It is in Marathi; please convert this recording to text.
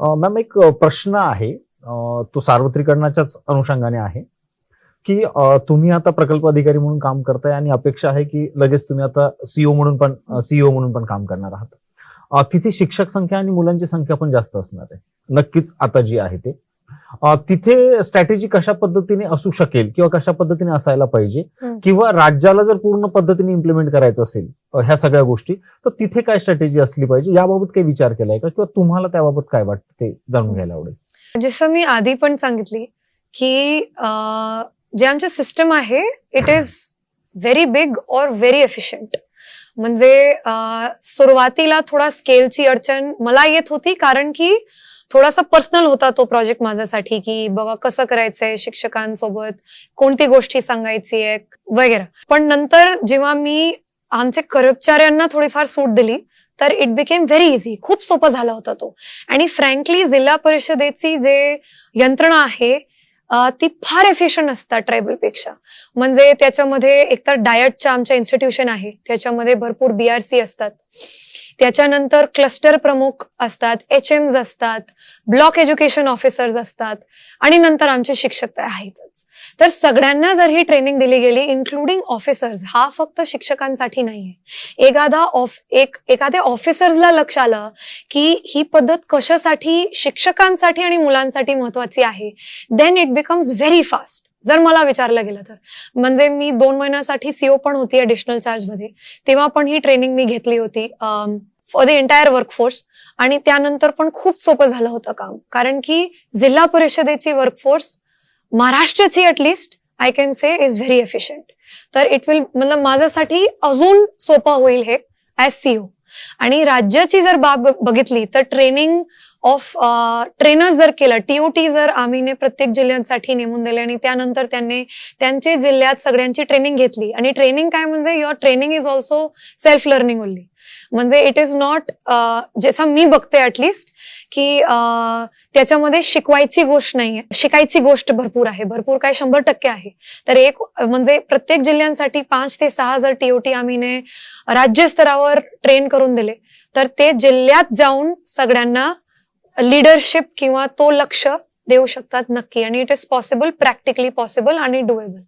मॅम एक प्रश्न आहे तो सार्वत्रिकरणाच्याच अनुषंगाने आहे की तुम्ही आता प्रकल्प अधिकारी म्हणून काम करताय आणि अपेक्षा आहे की लगेच तुम्ही आता सीओ म्हणून पण सीईओ म्हणून पण काम करणार आहात. तिथे शिक्षक संख्या आणि मुलांची संख्या पण जास्त असणार आहे. नक्कीच आता जी आहे ते. तिथे स्ट्रॅटेजी कशा पद्धतीने असू शकेल किंवा कशा पद्धतीने असायला पाहिजे. किंवा राज्याला जर पूर्ण पद्धतीने इम्प्लिमेंट करायचं असेल ह्या सगळ्या गोष्टी तर तिथे काय स्ट्रॅटेजी असली पाहिजे? याबाबत काही विचार केलाय का? किंवा तुम्हाला त्याबाबत काय वाटतं ते जाणून घ्यायला आवडेल. जसं मी आधी पण सांगितली की जे आमचं सिस्टम आहे इट इज व्हेरी बिग और व्हेरी एफिशियंट म्हणजे सुरुवातीला थोडा स्केलची अडचण मला येत होती कारण की थोडासा पर्सनल होता तो प्रोजेक्ट माझ्यासाठी की बघा कसं करायचंय शिक्षकांसोबत कोणती गोष्टी सांगायची आहे वगैरे. पण नंतर जेव्हा मी आमच्या कर्मचाऱ्यांना थोडीफार सूट दिली तर इट बिकेम व्हेरी इझी खूप सोपं झाला होता तो. आणि फ्रँकली जिल्हा परिषदेची जे यंत्रणा आहे ती फार एफिशियंट असतात ट्रायबलपेक्षा म्हणजे त्याच्यामध्ये एकतर डायटच्या आमच्या इन्स्टिट्यूशन आहे. त्याच्यामध्ये भरपूर बीआरसी असतात. त्याच्यानंतर क्लस्टर प्रमुख असतात एच एम्स असतात ब्लॉक एज्युकेशन ऑफिसर्स असतात आणि नंतर आमचे शिक्षक तर आहेतच. तर सगळ्यांना जर ही ट्रेनिंग दिली गेली इन्क्लुडिंग ऑफिसर्स हा फक्त शिक्षकांसाठी नाहीये. एखादा ऑफ एक एखाद्या ऑफिसर्सला लक्ष आलं की ही पद्धत कशासाठी शिक्षकांसाठी आणि मुलांसाठी महत्वाची आहे then it becomes very fast जर मला विचारलं गेलं तर. म्हणजे मी दोन महिन्यासाठी सीओ पण होती ऍडिशनल चार्जमध्ये तेव्हा पण ही ट्रेनिंग मी घेतली होती फॉर द एंटायर वर्कफोर्स आणि त्यानंतर पण खूप सोपं झालं होतं काम. कारण की जिल्हा परिषदेची वर्कफोर्स महाराष्ट्राची at least I can say is very efficient तर इट विल मतलब माझ्यासाठी अजून सोपं होईल हे ॲज सीओ आणि राज्याची जर बाब बघितली तर ट्रेनिंग ऑफ ट्रेनर्स जर केलं टीओटी जर आम्हीने प्रत्येक जिल्ह्यांसाठी नेमून दिले आणि त्यानंतर त्यांनी त्यांचे जिल्ह्यात सगळ्यांची ट्रेनिंग घेतली. आणि ट्रेनिंग काय म्हणजे your training is also self learning only म्हणजे इट इज नॉट जसं मी बघते ऍटलिस्ट की uh, त्याच्यामध्ये शिकवायची गोष्ट नाहीये. शिकायची गोष्ट भरपूर आहे. भरपूर काय शंभर टक्के आहे. तर एक म्हणजे प्रत्येक जिल्ह्यांसाठी पाच ते सहा जर टीओटी आम्हीने राज्यस्तरावर ट्रेन करून दिले. तर ते जिल्ह्यात जाऊन सगळ्यांना लिडरशिप किंवा तो लक्ष देऊ शकतात नक्की. आणि it is possible practically possible आणि डुएबल